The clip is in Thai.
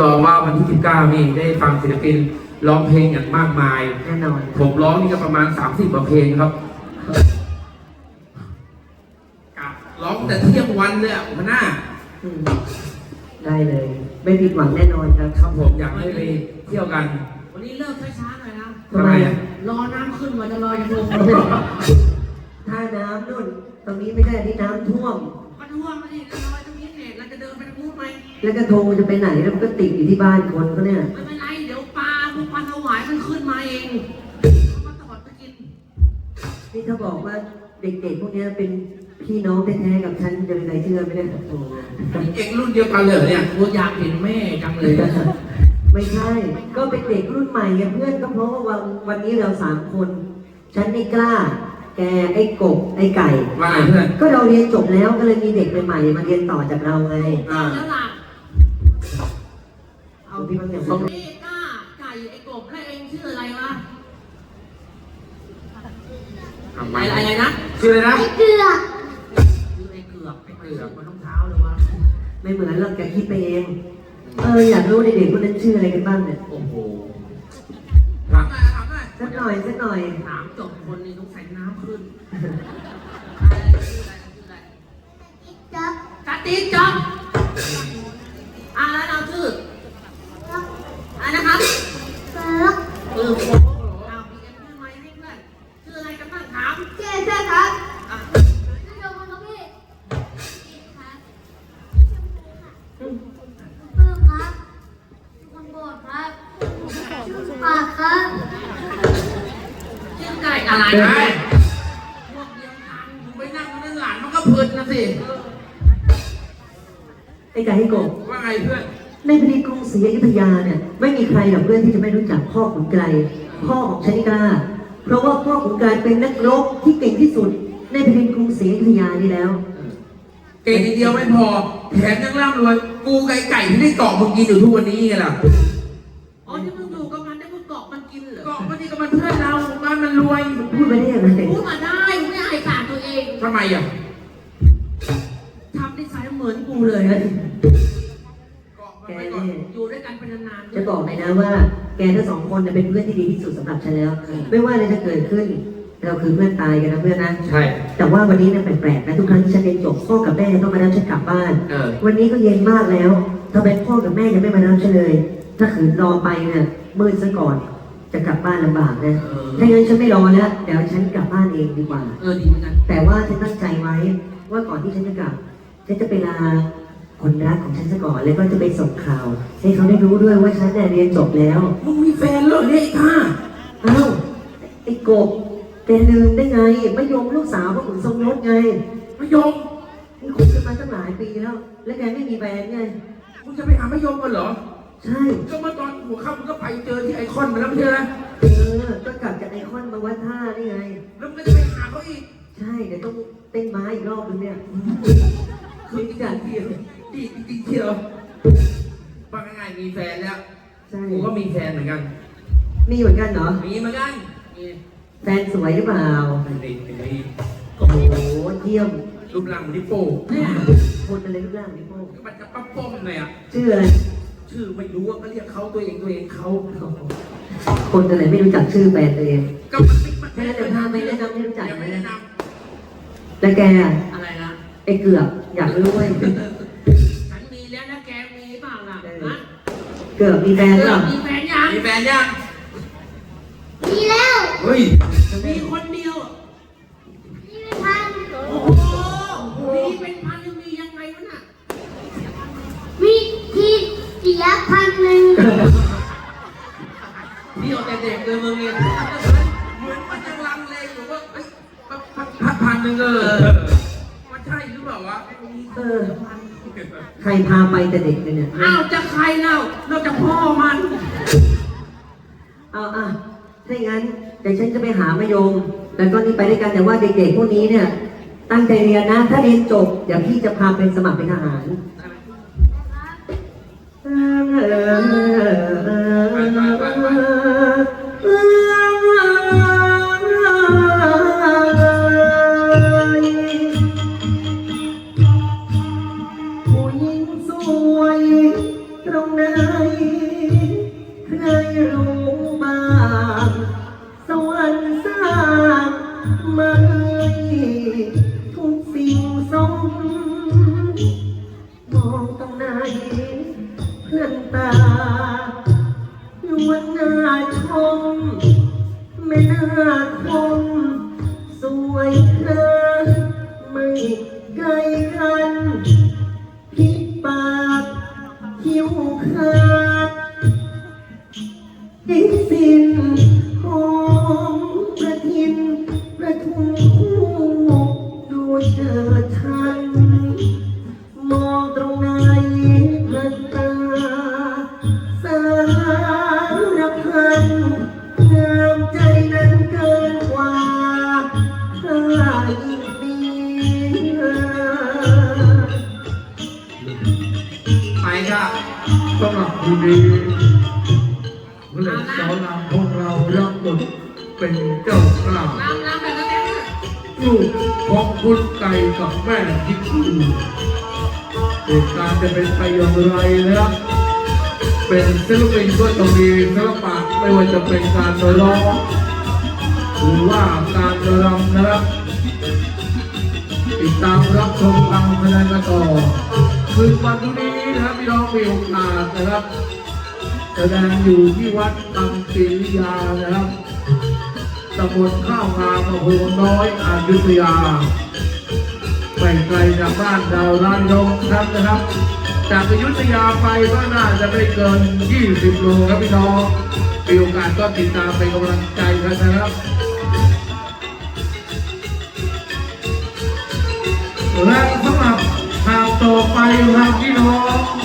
รองว่าวันที่ 19 นี่ได้ฟังศิลปินร้องเพลงอย่างมากมาย แน่นอนผมร้องนี่ก็ประมาณ 30กว่าเพลงครับกะร้องแต่เที่ยงวันเลยอะหัวหน้า อืมได้เลย ไม่ผิดหวังแน่นอนครับครับผมอยากให้ไปเที่ยวกัน วันนี้เลิกช้าๆหน่อยนะ ทำไมอะรอน้ำขึ้นกว่าจะรอจะลงท่าน้ำนู่น ตรงนี้ไม่ได้ที่น้ำท่วมมันท่วม แล้วกระทงจะไปไหนแล้วมันก็ติดอยู่ที่บ้านคนเขาเนี่ย ไม่เป็นไร เดี๋ยวปลาพวกปลาถวายมันขึ้นมาเองเอามาตอดไปกิน นี่ถ้าบอกว่าเด็กๆพวกเนี้ยเป็นพี่น้องแท้ๆกับฉันจะเป็นใครเชื่อไหมเนี่ยโอ้โหเอกรุ่นเดียวกันเลยเหรอเนี่ยกูอยากเห็นแม่จังเลย ไม่ใช่ ก็เป็นเด็กรุ่นใหม่ไงเพื่อนก็เพราะว่าวันวันนี้เราสามคน ฉันไม่กล้า แกไอ้กบไอ้ไก่ ว่าไงเพื่อนก็เราเรียนจบแล้วก็เลยมีเด็กใหม่ๆมาเรียนต่อจากเราไง อ่า แล้วล่ะ เอาพี่มันอย่างไอ้นี้ก้าไก่ไอ้กบและเองชื่ออะไรวะทำไมอะไรอะไรนะชื่ออะไรนะชื่อไอ้เกือกไอ้เกือกมันต้องเท้าเลยวะไม่เหมือนเราแกคิดไปเอง เอออยากรู้เด็กๆพวกนั้นชื่ออะไรกันบ้างเนี่ยโอ้โหถามหน่อยถามหน่อยสักหน่อยสักหน่อยถามจบคนนี้ต้องใส่น้ำขึ้นอะไรชื่ออะไรชื่ออะไรกะติกจ๊อบอ่าแล้วเราชื่ออะไรนะครับเออโอ้โหเอาพี่กันชื่อไหมให้เพื่อนชื่ออะไรกันบ้างถามอะชื่อไก่อะไรไอ้นะยพวกเดียวกันมึงไปนั่งนั่งหลานมันก็เพลินนะสิไอ้ไก่ให้กบว่าไงเพื่อน ในแผ่นดินกรุงศรีอยุธยาเนี่ยไม่มีใครหรอกเพื่อนที่จะไม่รู้จักพ่อขุนไกรพ่อของชนิกา เพราะว่าพ่อขุนไกรเป็นนักรบที่เก่งที่สุด ในแผ่นดินกรุงศรีอยุธยานี่แล้ว เก่งอย่างเดียวไม่พอ แถมยังร่ำรวย กูไก่ไก่ที่ได้เกาะมึงกินอยู่ทุกวันนี้ไงล่ะอ๋อที่มึงอยู่กับมันได้มึงเกาะมันกินเหรอเกาะมันนี่ก็มันเพื่อนเราบ้านมันรวยพูดไปได้ยังไงพูดมาได้มึงไม่อายปากตัวเองทำไมอะทำนิสัยเหมือนกูเลย เกาะมันแกไปก่อนเนี่ยอยู่ด้วยกันเป็นนานๆจะบอกเลยนะว่า แกทั้งสองคนเนี่ยเป็นเพื่อนที่ดีที่สุดสำหรับฉันแล้ว ไม่ว่าอะไรจะเกิดขึ้น เราคือเพื่อนตายกันนะเพื่อนนะ ใช่ แต่ว่าวันนี้เนี่ยแปลกๆนะทุกครั้งที่ฉันเรียนจบพ่อกับแม่ต้องมารับฉันกลับบ้าน เออ วันนี้ก็เย็นมากแล้วทำไมพ่อกับแม่ยังไม่มารับฉันเลย ถ้าขืนรอไปเนี่ยมืดซะก่อน จะกลับบ้านลำบากนะเออถ้างั้นฉันไม่รอแล้วเดี๋ยวฉันกลับบ้านเองดีกว่า เออดีเหมือนกันแต่ว่าฉันตั้งใจไว้ว่าก่อนที่ฉันจะกลับ ฉันจะไปลา คนรักของฉันซะก่อนแล้วก็จะไปส่งข่าว ให้เขาได้รู้ด้วยว่าฉันเนี่ยเรียนจบแล้วมึงมีแฟนแล้วเหรอเนี่ยไอ้ข้าอ้าวไอ้กบแกลืมได้ไงมายมลูกสาวพ่อขุนทรงรถไงมะยมนี่คบกันมาตั้งหลายปีแล้ว แล้วแกไม่มีแฟนไงมึงจะไปหามะยมกันเหรอ ใช่ก็เมื่อตอนหัวค่ำมึงก็ไปเจอที่ไอคอนมาแล้วไม่ใช่ไหมเออก็กลับจากไอคอนมาวัดท่านี่ไง แล้วมึงก็จะไปหาเขาอีก ใช่เดี๋ยวต้องเต้นม้าอีกรอบนึงเนี่ยคือจริงจังเที่ยว ดีจริงๆเที่ยวฟังง่ายๆมีแฟนแล้ว ใช่กูก็มีแฟนเหมือนกัน มีเหมือนกันเหรอ มีเหมือนกันมีแฟนสวยหรือเปล่าไม่ดีไม่ดีโอ้โหเยี่ยม รูปร่างเหมือนนิโป้คนอะไรรูปร่างนี่โป้มันจะปั๊บป้อมเลยอะ ชื่ออะไร ชื่อไม่รู้ว่าก็เรียกเขาตัวเองตัวเองเขาโอ้โหคนอะไรไม่รู้จักชื่อแฟนตัวเอง ก็มันไม่มันแค่นั้นเดี๋ยวพาไปแนะนำให้รู้จักยังไม่นะแนะนแล้วแกอะอะไรนะไอ้เกือบอยากรู้เว้ย เกือบมีแฟนหรือเปล่ามีแฟนยังำมีแฟนยังมีแล้ว เฮ้ย มีคนเดียวมีเป็นพันโอ้โหมีเป็นพันยังมียังไงวะน่ะมีทีเสียพันหนึ่งเที่ยวแต่เด็กเลยมึงเนี่ยเหมือนมันยังลังเลอยู่ว่าเอ้ยพักพักพักพันหนึ่งเออมันใช่หรือเปล่าวะเออ ใครพาไปแต่เด็กเลยเนี่ย อ้าวจะใครเล่านอกจากพ่อมัน เอาอะถ้าอย่างนั้นเดี๋ยวฉันจะไปหามายม แล้วก็นี่ไปด้วยกันแต่ว่าเด็กๆพวกนี้เนี่ย ตั้งใจเรียนนะ ถ้าเรียนจบ เดี๋ยวพี่จะพาไปสมัครเป็นทหาร ใครรู้บ้างสวรรค์สร้างมาให้ทุกสิ่งสมมองตรงไหนเพื่อนตาลวนหน้าชม ไม่น่าคมสวยเธอไม่ไกลกันพิดปากคิ้วขา ดดิ้นสิ้นหอมประทินประทุมคู่ดูเชิดชัน มองตรงไหนเพื่อนตาสารพันงามใจนั้นเกินกว่าถ้ายิ่งดีไปก็สำหรับที เป็นเจ้ากล้าวลูกของคุณไก่กับแม่ที่คือเหตุการณ์จะเป็นไปอย่างไรนะครับเป็นศิลปินก็ต้องมีศิลปะไม่ว่าจะเป็นการร้องหรือว่าการรำนะครับติดตามรับชมการแสดงกันต่อคือวันนี้นะครับพี่น้องมีโอกาสนะครับ แสดงอยู่ที่วัดตังศรีวิทยานะครับ ตำบลข้าวงามอำเภอน้อยอยุธยาไม่ไกลจากบ้านดาวร้านยงครับนะครับ จากอยุธยาไปก็น่าจะไม่เกิน 20 โลครับพี่น้องมีโอกาสก็ติดตามเป็นกำลังใจกันนะครับและสำหรับข่าวต่อไปครับพี่น้อง